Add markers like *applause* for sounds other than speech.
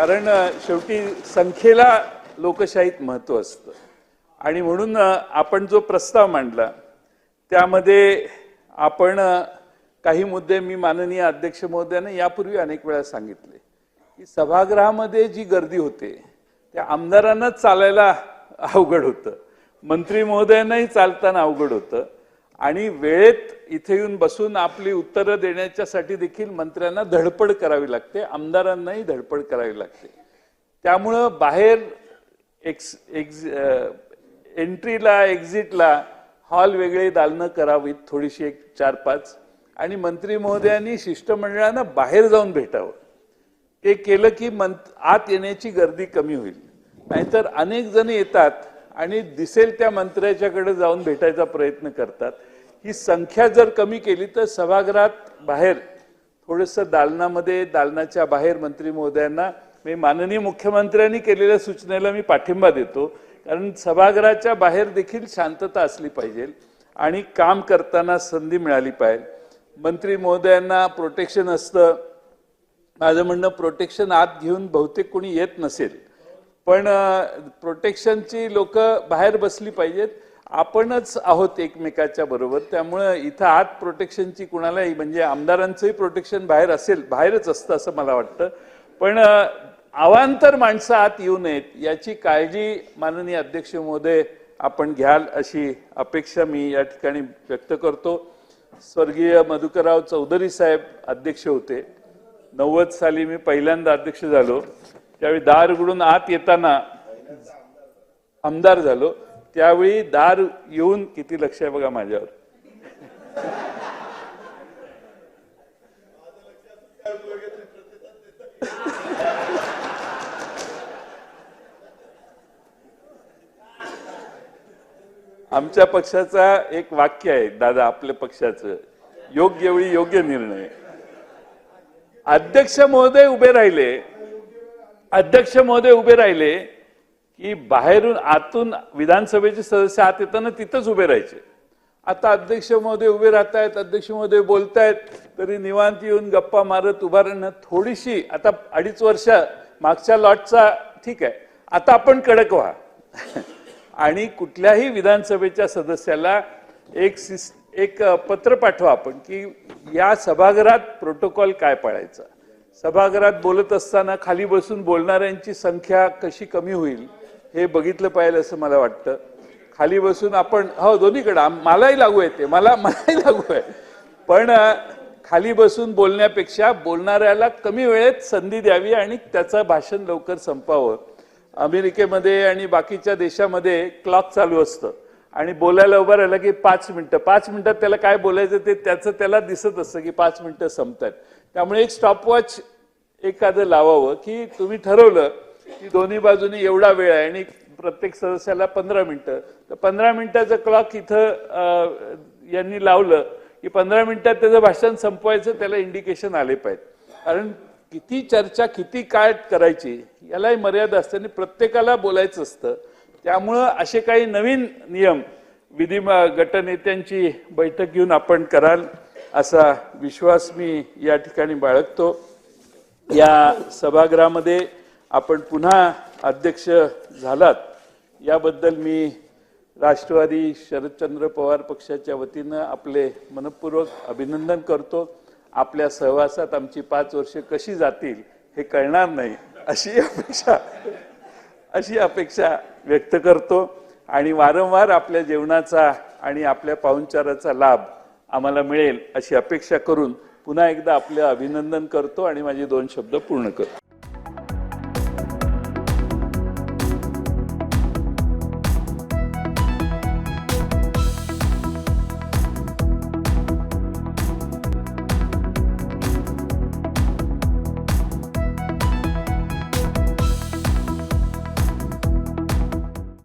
कारण शेवटी संख्येला लोकशाहीत महत्त्व असतं. आणि म्हणून आपण जो प्रस्ताव मांडला त्यामध्ये आपण काही मुद्दे मी माननीय अध्यक्ष महोदयाने यापूर्वी अनेक वेळा सांगितले. की सभागृहामध्ये जी गर्दी होते त्या आमदारांनाच चालायला अवघड होतं. मंत्री महोदयांनाही चालताना अवघड होतं. आणि वेळेत इथे येऊन बसून आपली उत्तरं देण्याच्यासाठी देखील मंत्र्यांना धडपड करावी लागते आमदारांनाही धडपड करावी लागते. त्यामुळं बाहेर एक्स एक्झ एंट्रीला एक्झिटला हॉल वेगळे दालनं करावीत थोडीशी एक चार पाच. आणि मंत्री महोदयांनी शिष्टमंडळानं बाहेर जाऊन भेटावं. ते केलं की मंत आत येण्याची गर्दी कमी होईल. नाहीतर अनेक जण येतात आणि दिसेल त्या मंत्र्याच्याकडे जाऊन भेटायचा प्रयत्न करतात. ही संख्या जर कमी केली तर सभागृहात बाहेर थोडंसं दालनामध्ये दालनाच्या बाहेर मंत्री महोदयांना मी माननीय मुख्यमंत्र्यांनी केलेल्या सूचनेला मी पाठिंबा देतो. कारण सभागृहाच्या बाहेर देखील शांतता असली पाहिजे आणि काम करताना संधी मिळाली पाहिजे. मंत्री महोदयांना प्रोटेक्शन असतं. माझं म्हणणं प्रोटेक्शन आत घेऊन बहुतेक कोणी येत नसेल. पण प्रोटेक्शनची लोक बाहेर बसली पाहिजेत. आपणच आहोत एकमेकाच्या बरोबर. त्यामुळं इथं आत प्रोटेक्शनची कुणालाही म्हणजे आमदारांचंही प्रोटेक्शन बाहेर असेल बाहेरच असतं असं मला वाटतं. पण अवांतर माणसं आत येऊ नयेत याची काळजी माननीय अध्यक्ष महोदय आपण घ्याल अशी अपेक्षा मी या ठिकाणी व्यक्त करतो. स्वर्गीय मधुकरराव चौधरी साहेब अध्यक्ष होते. नव्वद साली मी पहिल्यांदा अध्यक्ष झालो. त्यावेळी दार उघडून आत येताना आमदार झालो. त्यावेळी दार येऊन किती लक्ष आहे बघा माझ्यावर. आमच्या पक्षाचा एक वाक्य आहे दादा आपल्या पक्षाचं. योग्य वेळी योग्य निर्णय. अध्यक्ष महोदय उभे राहिले. अध्यक्ष महोदय उभे राहिले. की बाहेरून आतून विधानसभेचे सदस्य आत येताना तिथंच उभे राहायचे. आता अध्यक्ष महोदय उभे राहत आहेत अध्यक्ष महोदय बोलतायत तरी निवांत येऊन गप्पा मारत उभा राहणं थोडीशी आता अडीच वर्ष मागच्या लॉटचा ठीक आहे. आता आपण कडक व्हा. *laughs* आणि कुठल्याही विधानसभेच्या सदस्याला एक सिस एक पत्र पाठवा आपण की या सभागृहात प्रोटोकॉल काय पाळायचा. सभागृहात बोलत असताना खाली बसून बोलणाऱ्यांची संख्या कशी कमी होईल? हे बघितलं पाहिजे असं मला वाटतं. खाली बसून आपण हो दोन्हीकडं. मलाही लागू आहे ते. मला मलाही लागू आहे. पण खाली बसून बोलण्यापेक्षा बोलणाऱ्याला कमी वेळेत संधी द्यावी आणि त्याचं भाषण लवकर संपावं. अमेरिकेमध्ये आणि बाकीच्या देशामध्ये क्लॉक चालू असतं. आणि बोलायला उभं राहिलं की पाच मिनटं. पाच मिनटात त्याला काय बोलायचं ते त्याचं त्याला दिसत असतं की पाच मिनिटं संपतात त्यामुळे एक स्टॉपवॉच एखादं लावावं की तुम्ही ठरवलं की दोन्ही बाजूनी एवढा वेळ आहे आणि प्रत्येक सदस्याला पंधरा मिनिटं. तर पंधरा मिनिटाचं क्लॉक इथं यांनी लावलं की पंधरा मिनिटात त्याचं भाषण संपवायचं त्याला इंडिकेशन आले पाहिजे कारण किती चर्चा किती काय करायची यालाही मर्यादा असते आणि प्रत्येकाला बोलायचं असतं. त्यामुळं असे काही नवीन नियम विधी गटनेत्यांची बैठक घेऊन आपण कराल असा विश्वास मी या ठिकाणी बाळगतो. या सभागृहामध्ये आपण पुन्हा अध्यक्ष झालात. याबद्दल मी राष्ट्रवादी शरदचंद्र पवार पक्षाच्या वतीनं आपले मनपूर्वक अभिनंदन करतो. आपल्या सहवासात आमची पाच वर्ष कशी जातील हे कळणार नाही अशी अपेक्षा अशी अपेक्षा व्यक्त करतो. आणि वारंवार आपल्या जेवणाचा आणि आपल्या पाहुणचाराचा लाभ आम्हाला मिळेल अशी अपेक्षा करून पुन्हा एकदा आपलं अभिनंदन करतो आणि माझे दोन शब्द पूर्ण करतो.